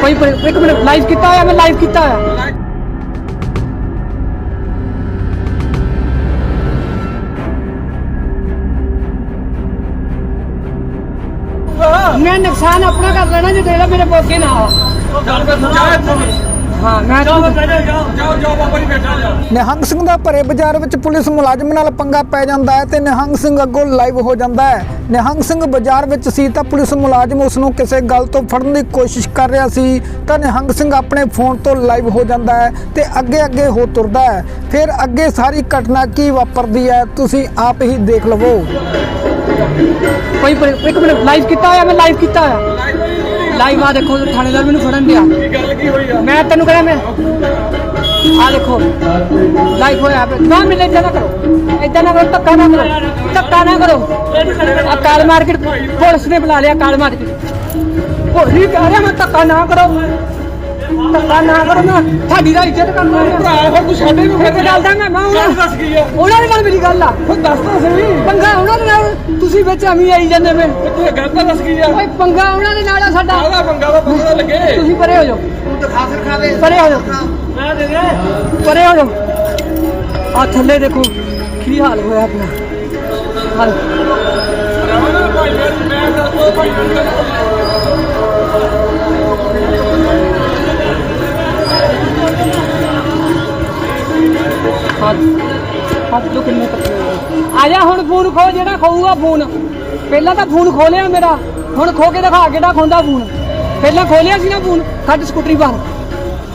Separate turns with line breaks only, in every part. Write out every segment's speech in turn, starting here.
ਕੋਈ ਪਰ- ਇੱਕ ਮਿੰਟ ਲਾਈਵ ਕੀਤਾ ਹੋਇਆ ਮੈਂ ਲਾਈਵ ਕੀਤਾ ਹੋਇਆ ਮੈਂ ਨੁਕਸਾਨ ਆਪਣਾ ਕਰ ਲੈਣਾ ਜੇ ਤੇਰਾ ਮੇਰੇ ਪੋਕੇ ਨਾ ਆ ਹਾਂ ਮੈਂ
ਨਿਹੰਗ ਸਿੰਘ ਦਾ ਭਰੇ ਬਾਜ਼ਾਰ ਵਿੱਚ ਪੁਲਿਸ ਮੁਲਾਜ਼ਮ ਨਾਲ ਪੰਗਾ ਪੈ ਜਾਂਦਾ ਹੈ ਤੇ ਨਿਹੰਗ ਸਿੰਘ ਅੱਗੋਂ ਲਾਈਵ ਹੋ ਜਾਂਦਾ ਹੈ। ਨਿਹੰਗ ਸਿੰਘ ਬਾਜ਼ਾਰ ਵਿੱਚ ਸੀ ਤਾਂ ਪੁਲਿਸ ਮੁਲਾਜ਼ਮ ਉਸ ਨੂੰ ਕਿਸੇ ਗੱਲ ਤੋਂ ਫੜਨ ਦੀ ਕੋਸ਼ਿਸ਼ ਕਰ ਰਿਹਾ ਸੀ ਤਾਂ ਨਿਹੰਗ ਸਿੰਘ ਆਪਣੇ ਫੋਨ ਤੋਂ ਲਾਈਵ ਹੋ ਜਾਂਦਾ ਹੈ ਤੇ ਅੱਗੇ ਅੱਗੇ ਹੋ ਤੁਰਦਾ ਹੈ। ਫਿਰ ਅੱਗੇ ਸਾਰੀ ਘਟਨਾ ਕੀ ਵਾਪਰਦੀ ਹੈ ਤੁਸੀਂ ਆਪ ਹੀ ਦੇਖ ਲਵੋ।
ਕੋਈ ਇੱਕ ਮਿੰਟ ਲਾਈਵ ਕੀਤਾ ਹੋਇਆ ਮੈਂ ਲਾਈਵ ਕੀਤਾ ਹੋਇਆ। ਲਾਈਵ ਆ ਦੇਖੋ ਥਾਣੇਦਾਰ ਮੈਨੂੰ ਫੜਨ ਦਿਆ ਮੈਂ ਤੈਨੂੰ ਕਹਿੰਦਾ ਮੈਂ ਆ ਦੇਖੋ ਲਾਈਕ ਹੋਇਆ ਨਾ ਮਿਲੇ ਇਦਾਂ ਨਾ ਕਰੋ ਇਦਾਂ ਨਾ ਕਰੋ, ਧੱਕਾ ਨਾ ਕਰੋ, ਧੱਕਾ ਨਾ ਕਰੋ। ਆ ਕਾਲ ਮਾਰਕੀਟ ਪੁਲਿਸ ਨੇ ਬੁਲਾ ਲਿਆ, ਕਾਲ ਮਾਰਕੀਟ ਉਹ ਕਹਿ ਰਿਹਾ ਮੈਂ ਧੱਕਾ ਨਾ ਕਰੋ। ਧੱਕਾ ਨਾ ਕਰੋ ਮੈਂ ਤੁਹਾਡੀ ਦਾ ਇੱਜ਼ਤ ਕਰਨਾ ਹੈ ਭਰਾ ਫਿਰ ਤੂੰ ਸਾਡੇ ਨੂੰ ਫਿਰ ਗੱਲ ਦਾ ਮੈਂ ਮੈਂ ਉਹਨਾਂ ਦੱਸ ਕੀ ਆ? ਉਹਨਾਂ ਦੇ ਨਾਲ ਮੇਰੀ ਗੱਲ ਆ। ਫਿਰ ਦੱਸ ਤਾਂ ਸਹੀ। ਪੰਗਾ ਉਹਨਾਂ ਦੇ ਨਾਲ ਤੁਸੀਂ ਵਿੱਚ ਐਵੇਂ ਆਈ ਜਾਂਦੇ ਵੇ
ਤੂੰ ਇਹ ਗੱਲ ਤਾਂ ਦੱਸ ਕੀ ਆ?
ਓਏ ਪੰਗਾ ਉਹਨਾਂ ਦੇ ਨਾਲ ਆ ਸਾਡਾ।
ਆਹਦਾ ਪੰਗਾ ਵਾ ਪਤਾ ਲੱਗੇ।
ਤੁਸੀਂ ਪਰੇ ਹੋ ਜਾਓ।
ਤੂੰ ਤਾਂ ਖਾਸਰ ਖਾ ਦੇ।
ਪਰੇ ਹੋ ਜਾਓ।
ਮੈਂ ਦੇ ਦੇ।
ਪਰੇ ਹੋ ਜਾਓ। ਆ ਥੱਲੇ ਦੇਖੋ ਕੀ ਹਾਲ ਹੋਇਆ ਪਿਆ ਹਾਲ।
ਰਮਨ ਭਾਈ ਮੈਂ ਦੱਸ ਦੋ ਭਾਈ
ਹੱਥ ਹੱਥ ਤੋਂ ਕਿੰਨੇ ਪੱਕੇ ਹੋਏ? ਆ ਜਾ ਹੁਣ ਫੋਨ ਖੋ ਜਿਹੜਾ ਖਾਊਗਾ ਫੋਨ। ਪਹਿਲਾਂ ਤਾਂ ਫੋਨ ਖੋਲਿਆ ਮੇਰਾ। ਹੁਣ ਖੋ ਕੇ ਦਿਖਾ ਕਿਹੜਾ ਖੋਂਦਾ ਫੋਨ। ਪਹਿਲਾਂ ਖੋਲਿਆ ਸੀ ਨਾ ਫੋਨ ਕੱਢ ਸਕੂਟਰੀ ਬਾਹਰ।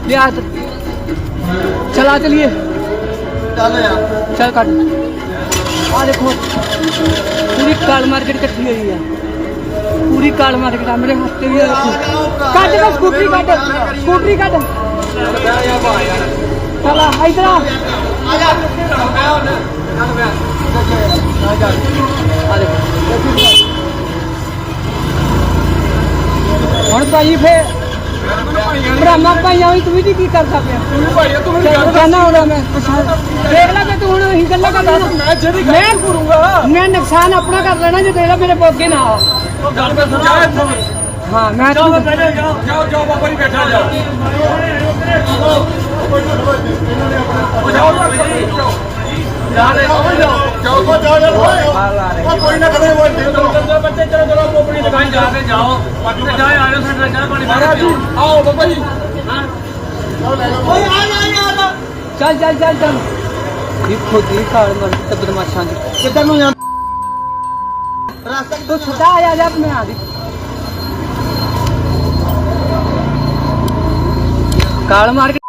ਲਿਆ ਇੱਧਰ। ਚਲਾ ਚਲੀਏ।
ਚੱਲ ਯਾਰ।
ਚੱਲ ਕੱਢ। ਆ ਦੇਖੋ। ਪੂਰੀ ਕਾਲ ਮਾਰਕੀਟ ਇਕੱਠੀ ਹੋਈ ਆ। ਪੂਰੀ ਕਾਲ ਮਾਰਕੀਟ ਆ। ਮੇਰੇ ਹੱਥ ਤੇ ਵੀ ਆ ਦੇਖੋ। ਕੱਢ ਕੇ ਸਕੂਟਰੀ ਕੱਢ। ਸਕੂਟਰੀ ਕੱਢ। ਚਲਾ ਇਧਰ ਆ
ਆ। ਹੁਣ
ਭਾਈ ਫੇ ਭਰਾਮਾ ਭਾਈਆਂ ਵੀ ਤੂੰ ਵੀ ਕੀ ਕਰਦਾ ਪਿਆ?
ਤੂੰ ਭਾਈ ਤੂੰ ਮੈਨੂੰ ਗੱਲ
ਜਾਨਾ ਹੋਣਾ ਮੈਂ। ਦੇਖ ਲੈ ਕਿ ਤੂੰ ਹੁਣ ਇਹੀ ਗੱਲਾਂ ਕਰਦਾ
ਮੈਂ ਜਿਹੜੀ ਗੱਲ
ਮੈਂ
ਕਰੂੰਗਾ।
ਮੈਂ ਨੁਕਸਾਨ ਆਪਣਾ ਕਰ ਲੈਣਾ ਜੇ ਤੇਰਾ ਮੇਰੇ ਪੋਗੇ ਨਾ ਆ
ਉਹ ਗੱਲ ਤਾਂ ਸਮਝਾ ਇੱਥੋਂ।
ਹਾਂ ਮੈਂ
ਜਾਓ ਜਾਓ ਜਾਓ ਬਾਬਾ ਜੀ ਬੈਠਾ ਜਾਓ ਉਹ ਜਾਓ ਜਾਓ ਜਾਓ ਜਾਓ ਜਾਓ
ਕੋਈ ਨਾ ਖੜੇ ਹੋਏ ਦੇਖ ਲਓ
ਬੱਚੇ ਚਲੋ ਚਲੋ ਆਪਣੀ ਦੁਕਾਨ ਜਾ ਕੇ ਜਾਓ ਤੇ ਜਾਏ ਆਇਓ ਸਾਡੇ ਚਾਹ ਪਾਣੀ ਮਹਾਰਾਜ ਜੀ ਆਓ ਬਾਬਾ ਜੀ
ਓਏ ਆ ਜਾ ਯਾਰ
ਚੱਲ ਚੱਲ ਚੱਲ ਚੱਲ ਦੇਖੋ ਦੀ ਕਾਲ ਮਰ ਤੇ ਬਦਮਾਸ਼ਾਂ ਦੀ
ਕਿੱਧਰ ਨੂੰ ਜਾ ਰਸਤਾ
ਤੂੰ ਸਿੱਧਾ ਆ ਜਾ ਜਾ ਆ ਦੀ ਕਾਲ ਮਾਰ ਕੇ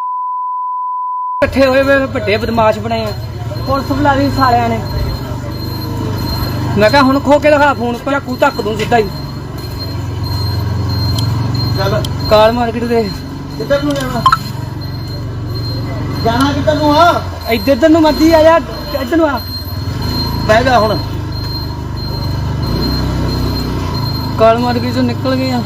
ਇਕੱਠੇ ਹੋਏ ਵੇ ਵੱਡੇ ਬਦਮਾਸ਼ ਬਣੇ ਆ। ਪੁਲਿਸ ਬੁਲਾ ਲਈ ਸਾਲਿਆਂ ਨੇ। ਮੈਂ ਕਿਹਾ ਹੁਣ ਖੋ ਕੇ ਦਿਖਾ ਫੋਨ ਪਹਿਲਾਂ ਕੂ ਧੱਕ ਦੂੰ ਸਿੱਧਾ ਹੀ।
ਚੱਲ।
ਕਾਲ ਮਾਰਕੀਟ ਦੇ
ਕਿੱਧਰ ਨੂੰ ਜਾਣਾ? ਜਾਣਾ ਕਿੱਧਰ ਨੂੰ ਆ?
ਇੱਧਰ ਇੱਧਰ ਨੂੰ ਮੱਦੀ ਆ ਜਾ ਇੱਧਰ ਨੂੰ ਆ।
ਬਹਿ ਜਾ ਹੁਣ।
ਕਾਲ ਮਾਰਕੀਟ ਚੋਂ ਨਿਕਲ ਗਏ ਆ।